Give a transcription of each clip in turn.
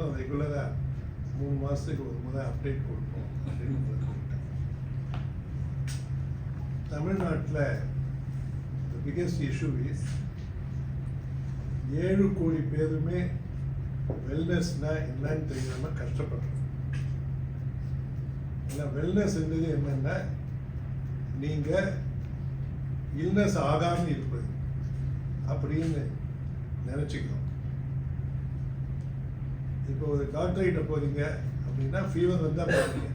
அதுக்கப்புறம் ரெகுலராக மூணு மாதத்துக்கு ஒரு முறை அப்டேட் கொடுப்போம் அப்படின்னு உங்களுக்கு தமிழ்நாட்டில் த பிக்கஸ்ட் இஷ்யூ இஸ் ஏழு கோடி பேருமே வெல்னஸ்னால் என்னன்னு தெரியாமல் கஷ்டப்படுறோம் ஏன்னா வெல்னஸ்ன்றது என்னன்னா நீங்க இல்னஸ் ஆகாம இருப்பது அப்படின்னு நினைச்சுக்கணும். இப்போ ஒரு டாக்டர் கிட்ட அப்படின்னா ஃபீவர் வந்தால் பாருங்க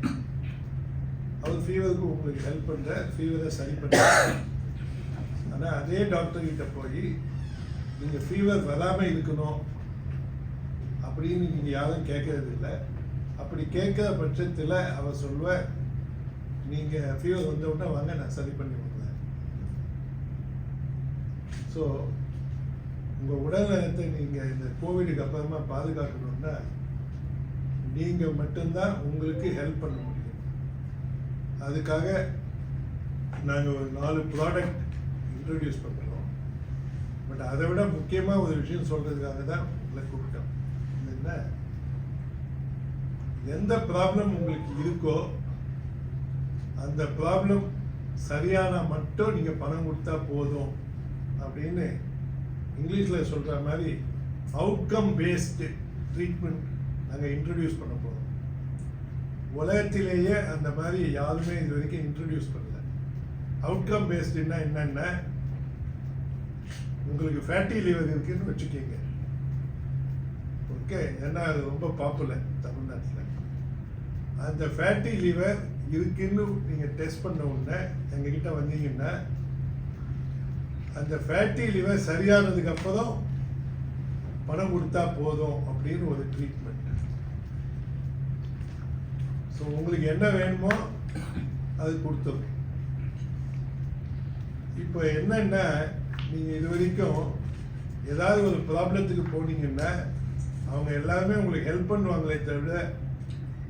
அவர் ஃபீவருக்கு உங்களுக்கு ஹெல்ப் பண்ணுற ஃபீவரை சரி பண்ணுற ஆனால் அதே டாக்டர்கிட்ட போய் நீங்கள் ஃபீவர் வராமல் இருக்கணும் அப்படின்னு நீங்கள் யாரும் கேட்கறது இல்லை. அப்படி கேட்குற பட்சத்தில் அவர் சொல்வ நீங்கள் ஃபீவர் வந்த உடனே வாங்க நான் சரி பண்ணி விடுறேன் ஸோ உங்க உடல்நலத்தை நீங்கள் இந்த கோவிடுக்கு அப்புறமா பாதுகாக்கணும்னா நீங்கள் மட்டும்தான் உங்களுக்கு ஹெல்ப் பண்ண முடியும். அதுக்காக நாங்கள் ஒரு நாலு ப்ராடக்ட் இன்ட்ரடியூஸ் பண்ணுறோம் பட் அதை விட முக்கியமாக ஒரு விஷயம் சொல்கிறதுக்காக தான் உங்களை கூப்பிட்டோம். என்ன எந்த ப்ராப்ளம் உங்களுக்கு இருக்கோ அந்த ப்ராப்ளம் சரியான மட்டும் நீங்கள் பணம் கொடுத்தா போதும் அப்படின்னு இங்கிலீஷில் சொல்கிற மாதிரி அவுட்கம் பேஸ்டு ட்ரீட்மெண்ட் நாங்கள் இன்ட்ரடியூஸ் பண்ண போகிறோம் உலகத்திலேயே அந்த மாதிரி யாருமே இது வரைக்கும் இன்ட்ரடியூஸ் பண்ணல. அவுட்கம் பேஸ்டுன்னா என்னென்ன? உங்களுக்கு ஃபேட்டி லிவர் இருக்குன்னு வச்சுக்கோங்க. ஓகே ஏன்னா அது ரொம்ப பாப்புலர் தமிழ்நாட்டில். அந்த ஃபேட்டி லிவர் இருக்குன்னு நீங்கள் டெஸ்ட் பண்ண உடனே எங்ககிட்ட வந்தீங்கன்னா அந்த ஃபேட்டி லிவர் சரியானதுக்கு அப்புறம் பணம் கொடுத்தா போதும் அப்படின்னு ஒரு ட்ரீட்மெண்ட் ஸோ உங்களுக்கு என்ன வேணுமோ அது கொடுத்துரும். இப்போ என்னென்ன நீங்கள் இது வரைக்கும் ஏதாவது ஒரு ப்ராப்ளத்துக்கு போனீங்கன்னா அவங்க எல்லாருமே உங்களுக்கு ஹெல்ப் பண்ணுவாங்களே தவிர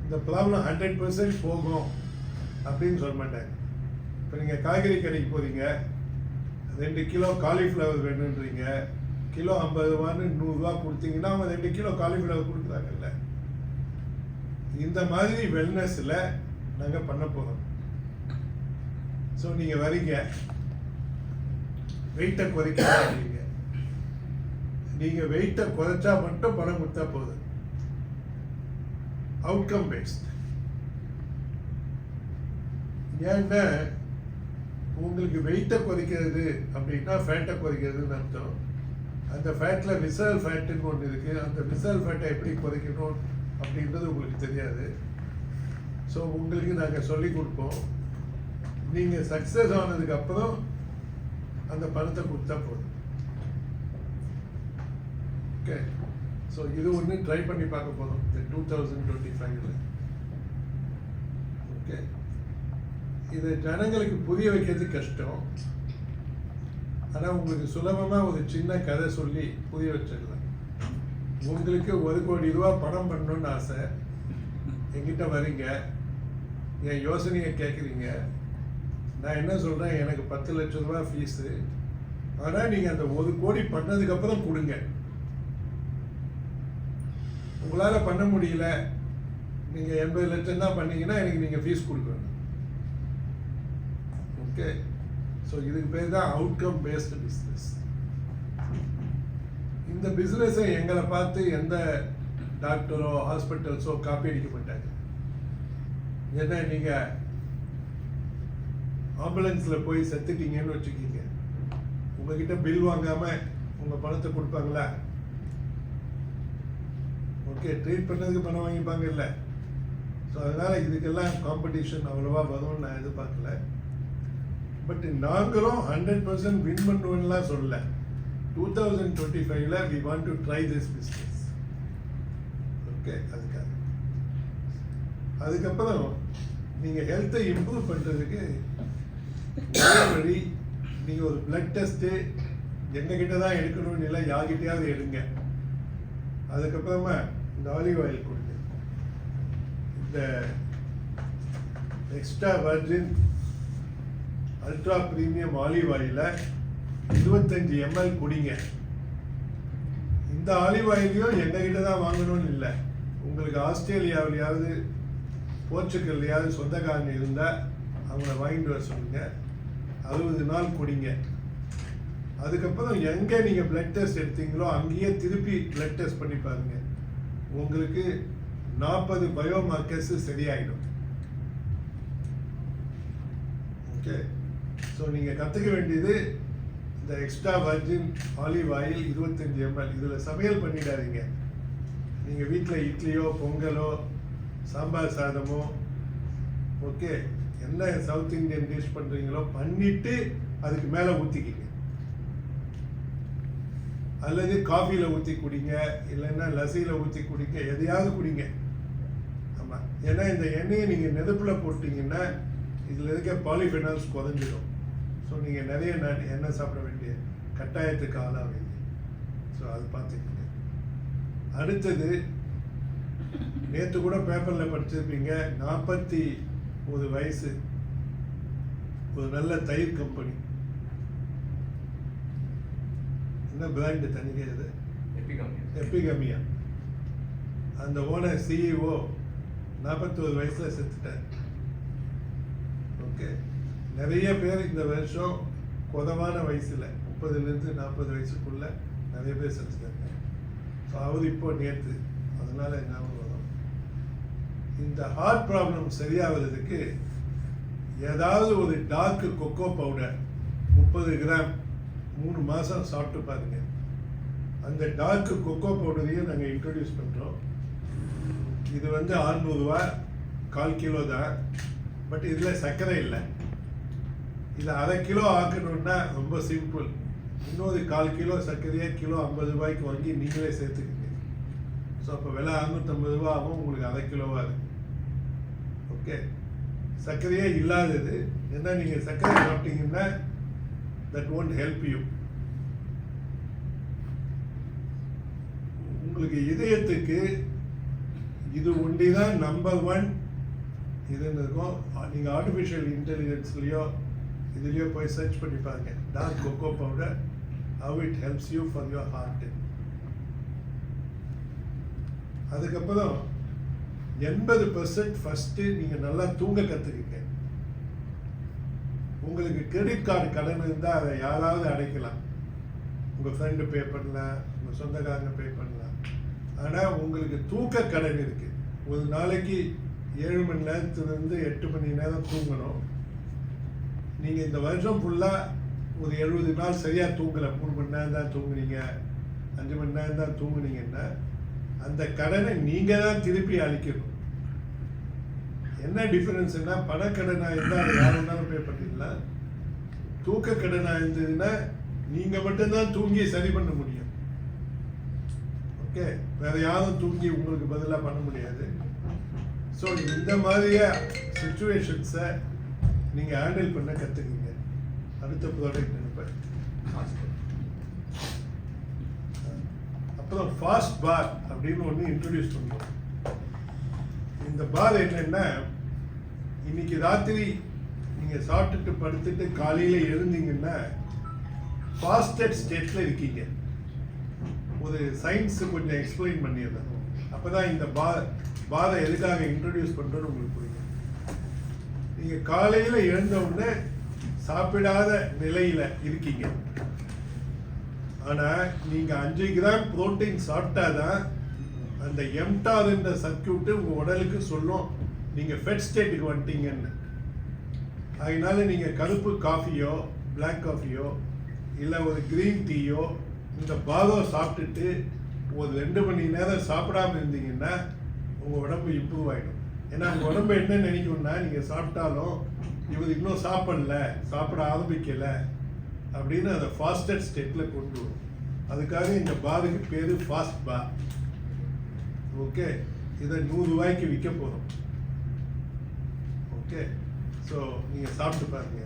இந்த ப்ராப்ளம் ஹண்ட்ரட் பர்சன்ட் போகும் அப்படின்னு சொல்ல மாட்டாங்க. இப்போ நீங்கள் காய்கறி கடைக்கு போகிறீங்க ரெண்டு கிலோ காலிஃப்ளவர் வேணுன்றீங்க. கிலோ ஐம்பது ரூபான்னு நூறுரூவா கொடுத்தீங்கன்னா அவங்க ரெண்டு கிலோ காலிஃப்ளவர் கொடுக்குறாங்கல்ல. இந்த மாதிரி வெல்னஸில் நாங்கள் பண்ண போகிறோம் ஸோ நீங்கள் வரீங்க வெயிட்டை குறைக்கிறீங்க நீங்கள் வெயிட்டை குறைச்சா மட்டும் பணம் கொடுத்தா போதும். அவுட்கம் பேஸ்ட் ஏன்னா உங்களுக்கு வெயிட்டை குறைக்கிறது அப்படின்னா ஃபேட்டை குறைக்கிறதுன்னு அர்த்தம். அந்த ஃபேட்டில் விசல் ஃபேட்டுன்னு ஒன்று இருக்குது அந்த விசல் ஃபேட்டை எப்படி குறைக்கணும் அப்படின்றது உங்களுக்கு தெரியாது. ஸோ உங்களுக்கு நாங்கள் சொல்லி கொடுப்போம். நீங்கள் சக்ஸஸ் ஆனதுக்கு அப்புறம் அந்த பணத்தை கொடுத்தா போதும். ஓகே ஸோ இது ஒன்று ட்ரை பண்ணி பார்க்க போதும் இந்த டூ தௌசண்ட் டுவெண்ட்டி ஃபைவ்ல ஓகே இதை ஜனங்களுக்கு புரிய வைக்கிறது கஷ்டம். ஆனால் உங்களுக்கு சுலபமாக ஒரு சின்ன கதை சொல்லி புரிய வச்சிடலாம். உங்களுக்கு ஒரு கோடி ரூபா பணம் பண்ணணும்னு ஆசை. எங்கிட்ட வரீங்க. என் யோசனையை கேட்குறீங்க நான் என்ன சொல்கிறேன் எனக்கு பத்து லட்ச ரூபா ஃபீஸு ஆனால் நீங்கள் அந்த ஒரு கோடி பண்ணதுக்கப்புறம் கொடுங்க. உங்களால் பண்ண முடியல. நீங்கள் எண்பது லட்சம் தான் பண்ணீங்கன்னா எனக்கு நீங்கள் ஃபீஸ் கொடுக்கணும். ஓகே ஸோ இதுக்கு பேர் தான் அவுட்கம் பேஸ்டு பிஸ்னஸ் இந்த பிஸ்னஸை எங்களை பார்த்து எந்த டாக்டரோ ஹாஸ்பிட்டல்ஸோ காப்பி அடிக்க மாட்டாங்க. ஏன்னா நீங்கள் ஆம்புலன்ஸில் போய் செத்துட்டீங்கன்னு வச்சுக்கிங்க. உங்ககிட்ட பில் வாங்காமல் உங்கள் பணத்தை கொடுப்பாங்களா? ஓகே ட்ரீட் பண்ணதுக்கு பணம் வாங்கிப்பாங்க இல்லை? ஸோ அதனால் இதுக்கெல்லாம் காம்படிஷன் அவ்வளோவா வரும்னு நான் எதிர்பார்க்கல. பட் நாங்களும் ஹண்ட்ரட் பர்சன்ட் வின் பண்ணுவோம்லாம் சொல்லல. டூ தௌசண்ட் டுவெண்ட்டி ஃபைவ்ல we want to try this business okay அதுக்காக. அதுக்கப்புறம் நீங்கள் ஹெல்த்தை இம்ப்ரூவ் பண்ணுறதுக்கு ஒரே வழி நீங்கள் ஒரு பிளட் டெஸ்ட்டு எங்ககிட்ட தான் எடுக்கணும்னு இல்லை யார்கிட்டயாவது எடுங்க. அதுக்கப்புறமா இந்த ஆலிவ் ஆயில் கொடுங்க. இந்த extra virgin ultra premium olive ஆயில இருபத்தஞ்சு எம்எல் குடிங்க. இந்த ஆலிவ் ஆயிலையும் எங்ககிட்ட தான் வாங்கணும்னு இல்லை. உங்களுக்கு ஆஸ்திரேலியாவிலையாவது போர்ச்சுகல்லையாவது சொந்தக்காரங்க இருந்தால் அவங்கள வாங்கிட்டு வர சொல்லுங்க. அறுபது நாள் குடிங்க. அதுக்கப்புறம் எங்கே நீங்கள் பிளட் டெஸ்ட் எடுத்தீங்களோ அங்கேயே திருப்பி பிளட் டெஸ்ட் பண்ணி பாருங்க. உங்களுக்கு நாற்பது பயோமார்க்கர்ஸ் சரியாயிடும். ஓகே ஸோ நீங்கள் கற்றுக்க வேண்டியது இந்த எக்ஸ்ட்ரா வர்ஜின் ஆலிவ் ஆயில் இருபத்தஞ்சி எம்எல் இதில் சமையல் பண்ணிடாதீங்க. நீங்கள் வீட்டில் இட்லியோ பொங்கலோ சாம்பார் சாதமோ ஓகே என்ன சவுத் இந்தியன் டிஷ் பண்ணுறீங்களோ பண்ணிவிட்டு அதுக்கு மேலே ஊற்றிக்கிங்க அல்லது காஃபியில் ஊற்றி குடிங்க இல்லைன்னா லசியில் ஊற்றி குடிங்க எதையாவது குடிங்க. ஆமாம் ஏன்னா இந்த எண்ணெயை நீங்கள் நெருப்பில் போட்டிங்கன்னா இதில் இருக்க பாலிஃபெனால்ஸ் குறைஞ்சிடும் ஸோ நீங்கள் நிறைய எண்ணெய் சாப்பிட வேண்டிய கட்டாயத்துக்கு ஆளாவீங்க. ஸோ அது பார்த்துக்கங்க. அடுத்தது நேற்று கூட பேப்பரில் படிச்சிருப்பீங்க நாற்பத்தி ஒரு வயசு ஒரு நல்ல தயிர் கம்பெனி என்ன பிராண்டு தனிங்க இது? எப்பிகமியா அந்த ஓனர் சிஇஓ நாற்பத்தோரு வயசுல செத்துட்டார். ஓகே நிறைய பேர் இந்த வருஷம் கொதமான வயசில் முப்பதுலேருந்து நாற்பது வயசுக்குள்ள நிறைய பேர் செஞ்சுருக்காங்க ஸோ அவர் இப்போ நேற்று அதனால ஞாபகம் வரும்? இந்த ஹார்ட் ப்ராப்ளம் சரியாகிறதுக்கு ஏதாவது ஒரு டார்க்கு கொக்கோ பவுடர் முப்பது கிராம் மூணு மாதம் சாப்பிட்டு பாருங்க. அந்த டார்க்கு கொக்கோ பவுடரையும் நாங்கள் இன்ட்ரடியூஸ் பண்ணுறோம் இது வந்து அறுநூறுவா கால் கிலோ தான். பட் இதில் சர்க்கரை இல்லை. இதில் அரை கிலோ ஆக்கணும்னா ரொம்ப சிம்பிள் இன்னொரு கால் கிலோ சர்க்கரையை கிலோ ஐம்பது ரூபாய்க்கு வாங்கி நீங்களே சேர்த்துக்கங்க. ஸோ அப்போ விலை அறுநூற்றம்பது ரூபா ஆகும் உங்களுக்கு அரை கிலோவாக இருக்கு. ஓகே சர்க்கரையே இல்லாதது ஏன்னா நீங்கள் சர்க்கரை சாப்பிட்டீங்கன்னா தட் ஒன்ட் ஹெல்ப் யூ உங்களுக்கு இதயத்துக்கு இது ஒண்டி தான் நம்பர் ஒன் இதுன்னு இருக்கும் நீங்கள் ஆர்டிஃபிஷியல் இன்டெலிஜென்ஸ்லேயோ இதுலேயோ போய் சர்ச் பண்ணி பாருங்க. Dark cocoa powder how it helps you for your heart அதுக்கப்புறம் எண்பது பர்சன்ட் ஃபஸ்ட்டு நீங்கள் நல்லா தூங்க கற்றுக்குங்க உங்களுக்கு கிரெடிட் கார்டு கடன் இருந்தால் அதை யாராவது அடைக்கலாம். உங்கள் ஃப்ரெண்டு பே பண்ணலாம் உங்கள் சொந்தக்காரங்க பே பண்ணலாம் ஆனால் உங்களுக்கு தூக்க கடன் இருக்குது ஒரு நாளைக்கு ஏழு மணி நேரத்துலேருந்து எட்டு மணி நேரம் தூங்கணும். நீங்கள் இந்த வருஷம் ஃபுல்லாக ஒரு எழுபது நாள் சரியாக தூங்கலை. மூணு மணி நேரம் தான் தூங்குனீங்க. அஞ்சு மணி நேரம் தான் தூங்குனீங்கன்னா அந்த கடனை நீங்கள் தான் திருப்பி அளிக்கணும். என்ன டிஃப்ரென்ஸ்னா பணக்கடனாக இருந்தால் அதை யார் வேணாலும் பே பண்ணிடலாம். தூக்க கடனாக இருந்ததுன்னா நீங்கள் மட்டும்தான் தூங்கி சரி பண்ண முடியும். ஓகே வேறு யாரும் தூங்கி உங்களுக்கு பதிலாக பண்ண முடியாது. ஸோ இந்த மாதிரியா சுச்சுவேஷன்ஸை நீங்கள் ஹேண்டில் பண்ண கற்றுக்குங்க அடுத்த ப்ராடக்ட் நினைப்பேன் அப்புறம் ஃபாஸ்ட் பார் அப்படின்னு ஒன்று இன்ட்ரடியூஸ் பண்ணுவோம். இந்த பார் என்னென்னா இன்னைக்கு ராத்திரி நீங்கள் சாப்பிட்டுட்டு படுத்துட்டு காலையில் எழுந்தீங்கன்னா ஃபாஸ்டட் ஸ்டேட்டில் இருக்கீங்க. ஒரு சயின்ஸு கொஞ்சம் எக்ஸ்பிளைன் பண்ணிடுறேன் அப்போ தான் இந்த பார் பாதை எதுக்காக இன்ட்ரடியூஸ் பண்ணுறோன்னு உங்களுக்கு புரியும் நீங்கள் காலையில் எழுந்த உடனே சாப்பிடாத நிலையில் இருக்கீங்க. ஆனால் நீங்கள் அஞ்சு கிராம் புரோட்டீன் சாப்பிட்டாதான் அந்த எம்டாதுன்ற சர்க்கியூட்டு உங்கள் உடலுக்கு சொல்லும் நீங்கள் ஃபெட் ஸ்டேட்டுக்கு வந்துட்டீங்கன்னு. அதனால நீங்கள் கருப்பு காஃபியோ பிளாக் காஃபியோ இல்லை ஒரு க்ரீன் டீயோ இந்த பாதம் சாப்பிட்டுட்டு ஒரு ரெண்டு மணி நேரம் சாப்பிடாம இருந்தீங்கன்னா உங்கள் உடம்பு இம்ப்ரூவ் ஆகிடும் ஏன்னா உங்கள் உடம்பு என்ன நினைக்கும்னா நீங்கள் சாப்பிட்டாலும் இவர் இன்னும் சாப்பிடல சாப்பிட ஆரம்பிக்கலை அப்படின்னு அதை ஃபாஸ்டட் ஸ்டேட்டில் கொண்டு வரும். அதுக்காக இந்த பாருக்கு பேர் ஃபாஸ்ட் பார் ஓகே இதை நூறு ரூபாய்க்கு விற்க போகிறோம் ஓகே ஸோ நீங்கள் சாப்பிட்டு பாருங்க.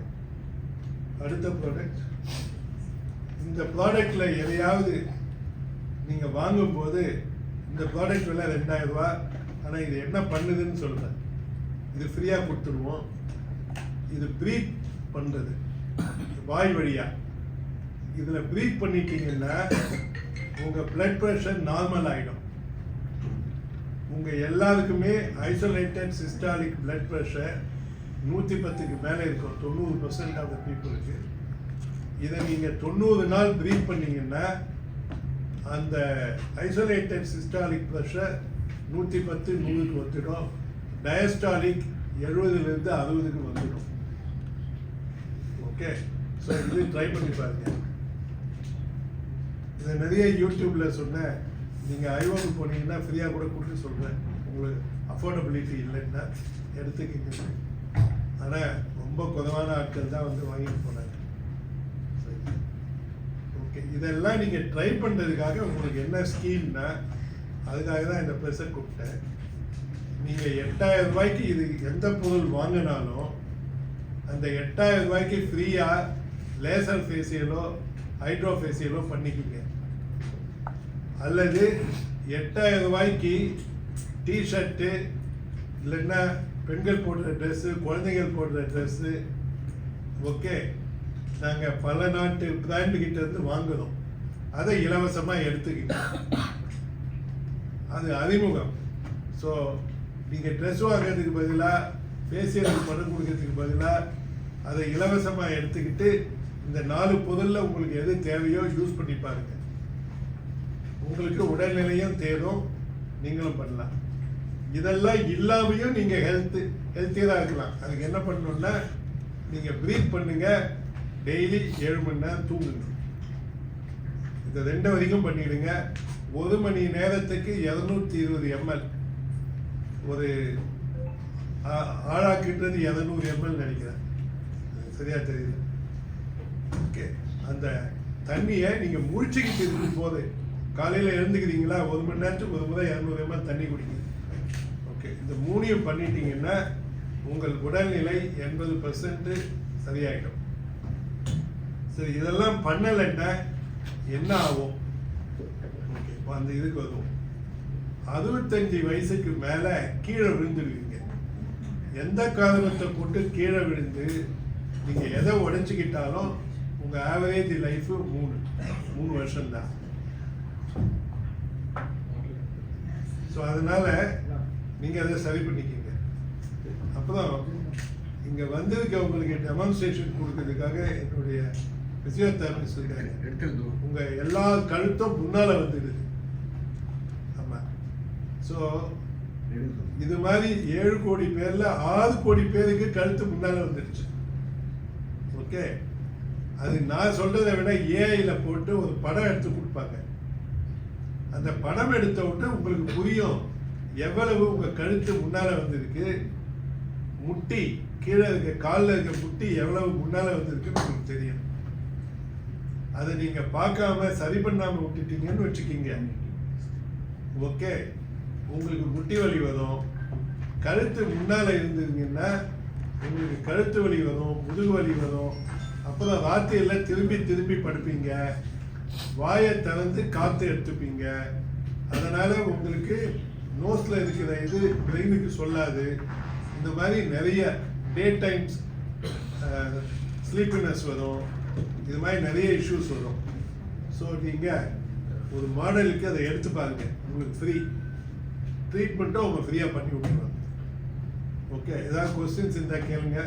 அடுத்த ப்ராடக்ட் இந்த ப்ராடக்டில் எதையாவது நீங்கள் வாங்கும்போது இந்த ப்ராடக்ட் விலை ரெண்டாயிரம் ரூபா ஆனால் இது என்ன பண்ணுதுன்னு சொல்கிறேன் இது ஃப்ரீயாக கொடுத்துருவோம். இது ப்ரீத் பண்ணுறது வாய் வழியாக இதில் ப்ரீத் பண்ணிட்டீங்கன்னா உங்கள் பிளட் ப்ரெஷர் நார்மல் ஆகிடும் உங்கள் எல்லாருக்குமே ஐசோலேட்டட் சிஸ்டாலிக் பிளட் ப்ரெஷர் நூற்றி பத்துக்கு மேலே இருக்கும். தொண்ணூறு பர்சன்ட் ஆஃப் த பீப்புளுக்கு இதை நீங்கள் தொண்ணூறு நாள் ப்ரீத் பண்ணிங்கன்னா அந்த ஐசோலேட்டட் சிஸ்டாலிக் ப்ரெஷர் நூற்றி பத்து நூறுக்கு வந்துடும். டயஸ்டாலிக் எழுபதுலேருந்து அறுபதுக்கு வந்துடும். ஓகே ஸோ இது ட்ரை பண்ணி பாருங்க. இதை நிறைய யூடியூப்பில் சொன்னேன். நீங்கள் ஐஓக்கு போனீங்கன்னா ஃப்ரீயாக கூட கொடுத்து சொல்கிறேன் உங்களுக்கு அஃபோர்டபிலிட்டி இல்லைன்னா எடுத்துக்கிங்க. ஆனால் ரொம்ப குறைவான ஆட்கள் தான் வந்து வாங்கிட்டு போனாங்க. சரி. ஓகே இதெல்லாம் நீங்கள் ட்ரை பண்ணுறதுக்காக உங்களுக்கு என்ன ஸ்கீம்னா அதுக்காக தான் இந்த ப்ரெஸ்ஸை கூப்பிட்டேன். நீங்கள் எட்டாயிரம் ரூபாய்க்கு இது எந்த பொருள் வாங்கினாலும் அந்த எட்டாயிரம் ரூபாய்க்கு ஃப்ரீயாக லேசர் ஃபேஷியலோ ஹைட்ரோ ஃபேஷியலோ பண்ணிக்கிங்க. அல்லது எட்டாயிரம் ரூபாய்க்கு டிஷர்ட்டு இல்லைன்னா பெண்கள் போடுற ட்ரெஸ்ஸு குழந்தைகள் போடுற ட்ரெஸ்ஸு ஓகே நாங்கள் பல நாட்டு பிராண்டு இருந்து வாங்குறோம். அதை இலவசமாக எடுத்துக்கிட்டோம். அது அறிமுகம். ஸோ நீங்கள் ட்ரெஸ் வாங்குறதுக்கு பதிலாக ஃபேஷியலுக்கு பணம் கொடுக்கறதுக்கு பதிலாக அதை இலவசமாக எடுத்துக்கிட்டு இந்த நாலு பொருளில் உங்களுக்கு எது தேவையோ யூஸ் பண்ணி பாருங்க. உங்களுக்கு உடல்நிலையும் தேடும் நீங்களும் பண்ணலாம். இதெல்லாம் இல்லாமையும் நீங்கள் ஹெல்த்து ஹெல்த்தியாக இருக்கலாம். அதுக்கு என்ன பண்ணணும்னா நீங்கள் ப்ரீத் பண்ணுங்கள் டெய்லி ஏழு மணி நேரம் தூங்குங்க. இந்த ரெண்டு வரைக்கும் பண்ணிவிடுங்க ஒரு மணி நேரத்துக்கு இரநூத்தி இருபது எம்எல் ஒரு ஆ- இரநூறு எம்எல் நினைக்கிறேன். சரியா தெரியல. ஓகே. அந்த தண்ணியை நீங்கள் முழிச்சுக்கிட்டு இருக்கும் போது காலையில் எழுந்துக்கிறீங்களா? ஒரு மணி நேரத்துக்கு ஒரு முறை இரநூறு எம்எல் தண்ணி குடிக்குது ஓகே. இந்த மூணையும் பண்ணிட்டீங்கன்னா உங்கள் உடல்நிலை எண்பது பர்சன்ட் சரியாயிடும். சரி இதெல்லாம் பண்ணலைன்னா என்ன ஆகும்? அந்த இதுக்கு வருவோம் அறுபத்தஞ்சு வயசுக்கு மேலே கீழே விழுந்துடுவீங்க எந்த காரணத்தை போட்டு கீழே விழுந்து நீங்கள் எதை உடைச்சிக்கிட்டாலும் உங்கள் ஆவரேஜ் லைஃப் மூணு. மூணு வருஷம்தான். ஸோ அதனால நீங்கள் அதை சரி பண்ணிக்கிங்க. அப்புறம் இங்கே வந்திருக்கவங்களுக்கு டெமான்ஸ்ட்ரேஷன் கொடுக்கறதுக்காக என்னுடைய பிசியோதெரபிஸ்ட் இருக்காங்க எடுத்துருந்தோ உங்க எல்லா கழுத்தும் முன்னால வந்துடுது. ஸோ இது மாதிரி ஏழு கோடி பேரில் ஆறு கோடி பேருக்கு கழுத்து முன்னால் வந்துடுச்சு ஓகே அது நான் சொல்றதை விட ஏஐயில் போட்டு ஒரு படம் எடுத்து கொடுப்பாங்க. அந்த படம் எடுத்த உடனே உங்களுக்கு புரியும் எவ்வளவு உங்கள் கழுத்து முன்னால் வந்திருக்கு. முட்டி கீழே இருக்க காலில் இருக்க முட்டி எவ்வளவு முன்னால் வந்திருக்குன்னு உங்களுக்கு தெரியும். அதை நீங்கள் பார்க்காம சரி பண்ணாமல் விட்டுட்டீங்கன்னு வச்சுக்கிங்க. ஓகே உங்களுக்கு முட்டி வலி வரும் கழுத்து முன்னால் இருந்தீங்கன்னா உங்களுக்கு கழுத்து வலி வரும் முதுகு வலி வரும். அப்புறம் ராத்திரியில் திரும்பி திரும்பி படுப்பீங்க. வாயை திறந்து காற்று எடுத்துப்பீங்க. அதனால் உங்களுக்கு நோஸில் இருக்கிற இது பிரெயினுக்கு சொல்லாது. இந்த மாதிரி நிறைய டே டைம்ஸ் ஸ்லீப்பினஸ் வரும். இது மாதிரி நிறைய இஷ்யூஸ் வரும். ஸோ நீங்கள் ஒரு மாடலுக்கு அதை எடுத்து பாருங்கள் உங்களுக்கு ஃப்ரீ ட்ரீட்மெண்ட்டும் அவங்க ஃப்ரீயாக பண்ணி விட்டுருவாங்க ஓகே ஏதாவது கொஸ்டின்ஸ் இருந்தால் கேளுங்க.